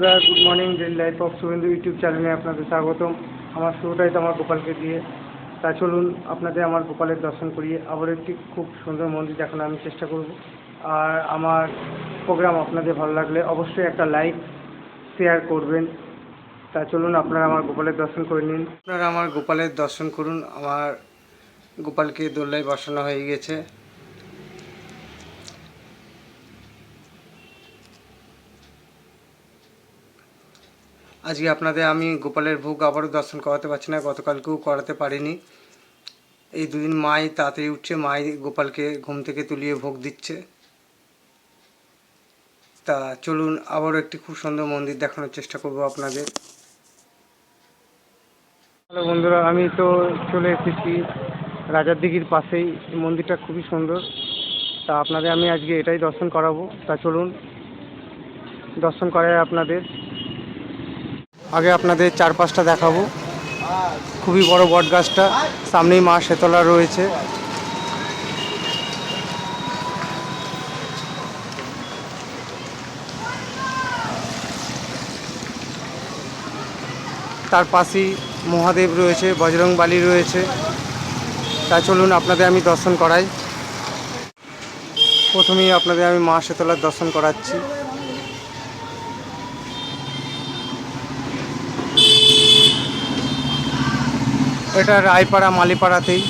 বন্ধুরা good morning daily life of Shubhendu YouTube চ্যানেলে আপনাদের স্বাগতম। আমার শুরুটাই তো আমার গোপালকে দিয়ে। তা চলুন, আপনাদের আমার গোপালের দর্শন করিয়ে আবার একটি খুব সুন্দর মন্দির দেখানোর আমি চেষ্টা করব। আর আমার প্রোগ্রাম আপনাদের ভালো লাগলে অবশ্যই একটা লাইক শেয়ার করবেন। তা চলুন, আপনারা আমার গোপালের দর্শন করে নিন। আপনারা আমার গোপালের দর্শন করুন। আমার গোপালকে দোল্লায় বসানো হয়ে গেছে। আজকে আপনাদের আমি গোপালের ভোগ আবারও দর্শন করাতে পারছি না, গতকালকেও করাতে পারিনি। এই দুদিন মাই তাড়াতাড়ি উঠছে, মাই গোপালকে ঘুম থেকে তুলিয়ে ভোগ দিচ্ছে। তা চলুন, আবারও একটি খুব সুন্দর মন্দির দেখানোর চেষ্টা করব আপনাদের। হ্যালো বন্ধুরা, আমি তো চলে এসেছি রাজার দিঘির পাশেই। মন্দিরটা খুবই সুন্দর। তা আপনাদের আমি আজকে এটাই দর্শন করাবো। তা চলুন, দর্শন করাই আপনাদের। আগে আপনাদের চারপাশটা দেখাবো। খুবই বড় বট গাছটা সামনেই মা শেতলা রয়েছে। তার পাশেই মহাদেব রয়েছে বজরং বালি রয়েছে। তা চলুন আপনাদের আমি দর্শন করাই। প্রথমেই আপনাদের আমি মা শেতলার দর্শন করাচ্ছি। এটা রায়পাড়া, মালিপাড়াতেই।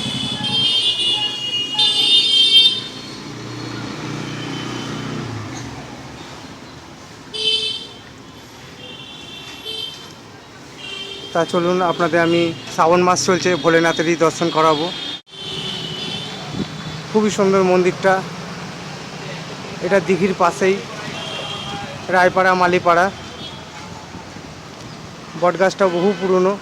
তা চলুন, আপনাদের আমি শ্রাবণ মাস চলছে, ভোলেনাথেরই দর্শন করাবো। খুবই সুন্দর মন্দিরটা। এটা দিঘির পাশেই, রায়পাড়া, মালিপাড়া। বটগাছটা বহু পুরনো।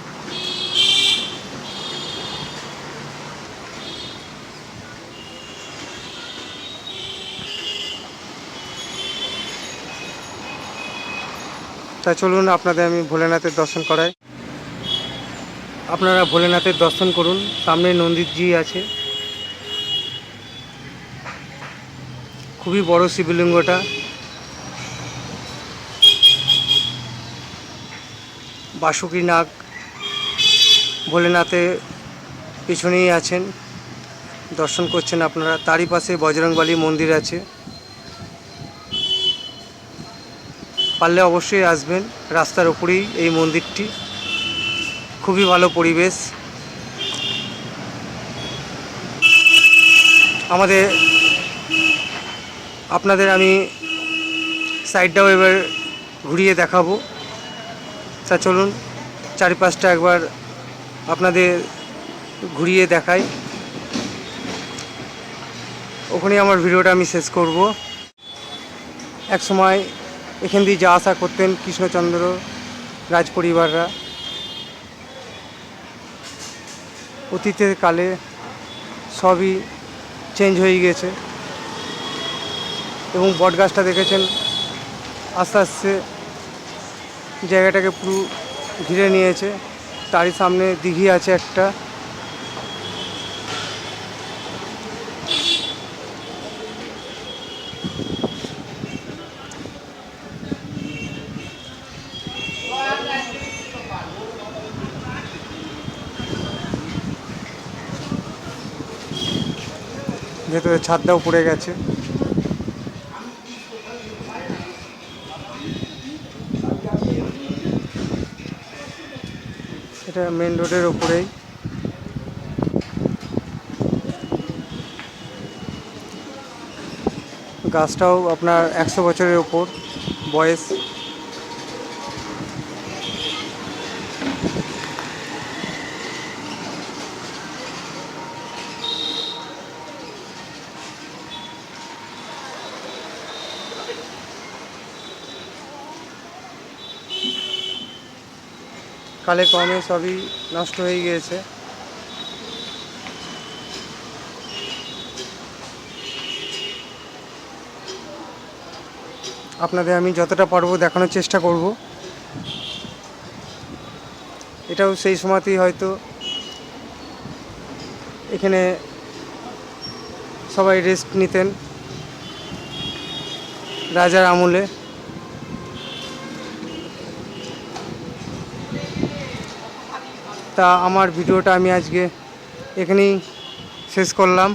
তা চলুন আপনাদের আমি ভোলেনাথের দর্শন করাই। আপনারা ভোলেনাথের দর্শন করুন, সামনে নন্দীজি আছে। খুবই বড় শিবলিঙ্গটা। বাসুকী নাগ ভোলেনাথের পিছনেই আছেন। দর্শন করছেন আপনারা। তারই পাশে বজরংবলী মন্দির আছে। পারলে অবশ্যই আসবেন। রাস্তার ওপরেই এই মন্দিরটি। খুবই ভালো পরিবেশ। আমাদের, আপনাদের আমি সাইডটাও এবার ঘুরিয়ে দেখাবো। তা চলুন, চারিপাশটা একবার আপনাদের ঘুরিয়ে দেখাই। ওখানেই আমার ভিডিওটা আমি শেষ করব। এক সময় এখান দিয়ে যা আসা করতেন কৃষ্ণচন্দ্র রাজ পরিবাররা অতীতের কালে সবই চেঞ্জ হয়ে গেছে এবং বটগাছটা দেখেছেন, আস্তে আস্তে জায়গাটাকে পুরো ঘিরে নিয়েছে। তারই সামনে দিঘি আছে একটা। ভেতরে ছাদটাও পড়ে গেছে। এটা মেন রোডের ওপরেই গাছটাও আপনার একশো বছরের ওপর বয়স। কালে কমে সবই নষ্ট হয়ে গিয়েছে। আপনাদের আমি যতটা পারব দেখানোর চেষ্টা করব। এটাও সেই সময়তেই হয়তো এখানে সবাই রেস্ট নিতেন। রাজার আমলে। তা আমার ভিডিওটা আমি আজকে এখানেই শেষ করলাম।